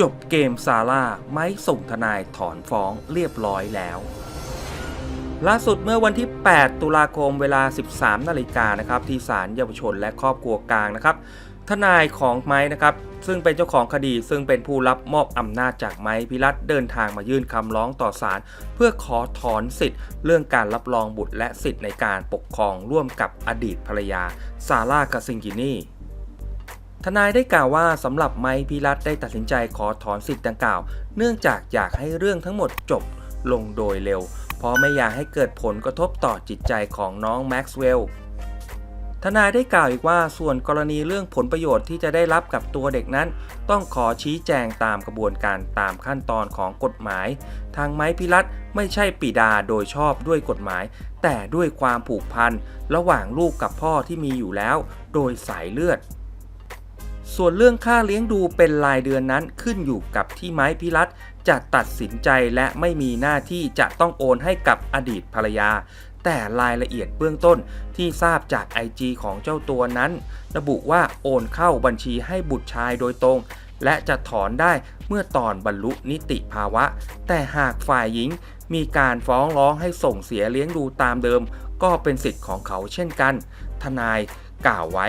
จบเกมซาร่าไม้ส่งทนายถอนฟ้องเรียบร้อยแล้ว ล่าสุดเมื่อวันที่ 8 ตุลาคมเวลา 13 นาฬิกานะครับที่ศาลเยาวชนและครอบครัวกลางนะครับ ทนายของไม้นะครับ ซึ่งเป็นเจ้าของคดีซึ่งเป็นผู้รับมอบอำนาจจากไม้พิรัตเดินทางมายื่นคำร้องต่อศาลเพื่อขอถอนสิทธิ์ เรื่องการรับรองบุตรและสิทธิ์ในการปกครองร่วมกับอดีตภรรยาซาร่ากาซิงกินี ทนายได้กล่าวว่าสำหรับไมค์พิรัตได้ตัดสินใจขอถอนสิทธิ์ดังกล่าว เนื่องจากอยากให้เรื่องทั้งหมดจบลงโดยเร็ว เพราะไม่อยากให้เกิดผลกระทบต่อจิตใจของน้องแม็กซ์เวลล์ทนายได้กล่าวอีกว่าส่วนกรณีเรื่องผลประโยชน์ที่จะได้รับกับตัวเด็กนั้น ต้องขอชี้แจงตามกระบวนการตามขั้นตอนของกฎหมาย ทางไม้พิรัตไม่ใช่ปิดาโดยชอบด้วยกฎหมาย แต่ด้วยความผูกพัน ระหว่างลูกกับพ่อที่มีอยู่แล้ว โดยสายเลือด ส่วนเรื่องค่าเลี้ยงดูเป็นรายเดือนนั้นขึ้นอยู่กับที่ไม้พิรัตจะตัดสินใจและไม่มีหน้าที่จะต้องโอนให้กับอดีตภรรยา แต่รายละเอียดเบื้องต้นที่ทราบจาก IG ของเจ้าตัวนั้น ระบุว่าโอนเข้าบัญชีให้บุตรชายโดยตรง และจะถอนได้เมื่อตอนบรรลุนิติภาวะ แต่หากฝ่ายหญิงมีการฟ้องร้องให้ส่งเสียเลี้ยงดูตามเดิม ก็เป็นสิทธิ์ของเขาเช่นกัน ทนายกล่าวไว้